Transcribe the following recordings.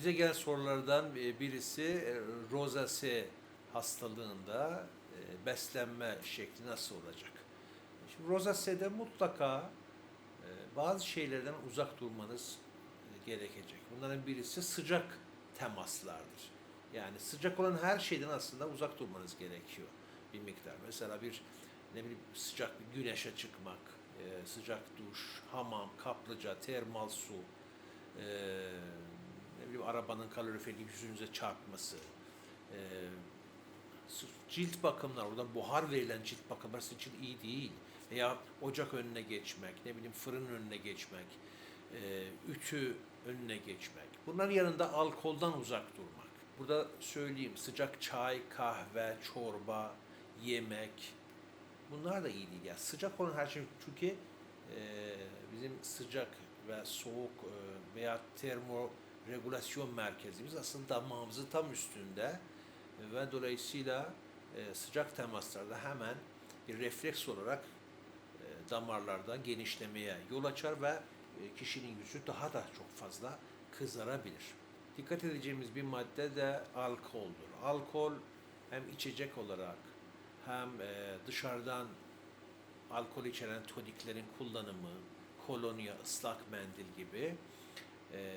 Bize gelen sorulardan e, birisi e, rozase hastalığında e, beslenme şekli nasıl olacak? Şimdi rozase'de mutlaka bazı şeylerden uzak durmanız gerekecek. Bunların birisi sıcak temaslardır. Yani sıcak olan her şeyden aslında uzak durmanız gerekiyor bir miktar. Mesela bir ne bileyim sıcak bir güneşe çıkmak, sıcak duş, hamam, kaplıca, termal su, ne bileyim arabanın kaloriferi yüzünüze çarpması, e, cilt bakımlar, oradan buhar verilen cilt bakımları sizin için iyi değil. Veya ocak önüne geçmek, ne bileyim fırın önüne geçmek, e, ütü önüne geçmek. Bunların yanında alkoldan uzak durmak. Burada söyleyeyim sıcak çay, kahve, çorba, yemek bunlar da iyi değil. Yani sıcak olan her şey çünkü e, bizim sıcak ve soğuk e, veya termoregülasyon merkezimiz aslında damağımızın tam üstünde ve dolayısıyla e, sıcak temaslarda hemen bir refleks olarak e, damarlarda genişlemeye yol açar ve e, kişinin yüzü daha da çok fazla kızarabilir. Dikkat edeceğimiz bir madde de alkoldür. Alkol hem içecek olarak hem e, dışarıdan alkol içeren toniklerin kullanımı, kolonya, ıslak mendil gibi e,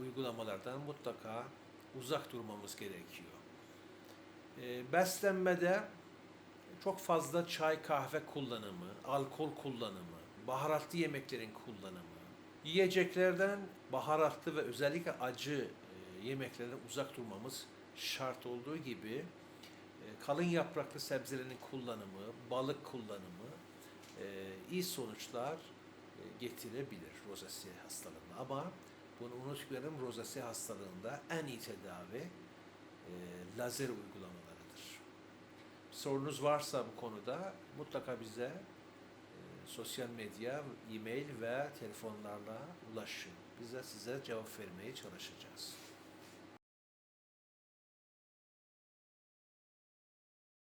uygulamalardan mutlaka uzak durmamız gerekiyor. E, beslenmede çok fazla çay, kahve kullanımı, alkol kullanımı, baharatlı yemeklerin kullanımı, yiyeceklerden baharatlı ve özellikle acı e, yemeklerden uzak durmamız şart olduğu gibi e, kalın yapraklı sebzelerin kullanımı, balık kullanımı e, iyi sonuçlar getirebilir rozasi hastalığında. Ama bunu unutmayalım rozasi hastalığında en iyi tedavi e, lazer uygulamalarıdır. Sorunuz varsa bu konuda mutlaka bize e, sosyal medya, e-mail ve telefonlarla ulaşın. Bize size cevap vermeye çalışacağız.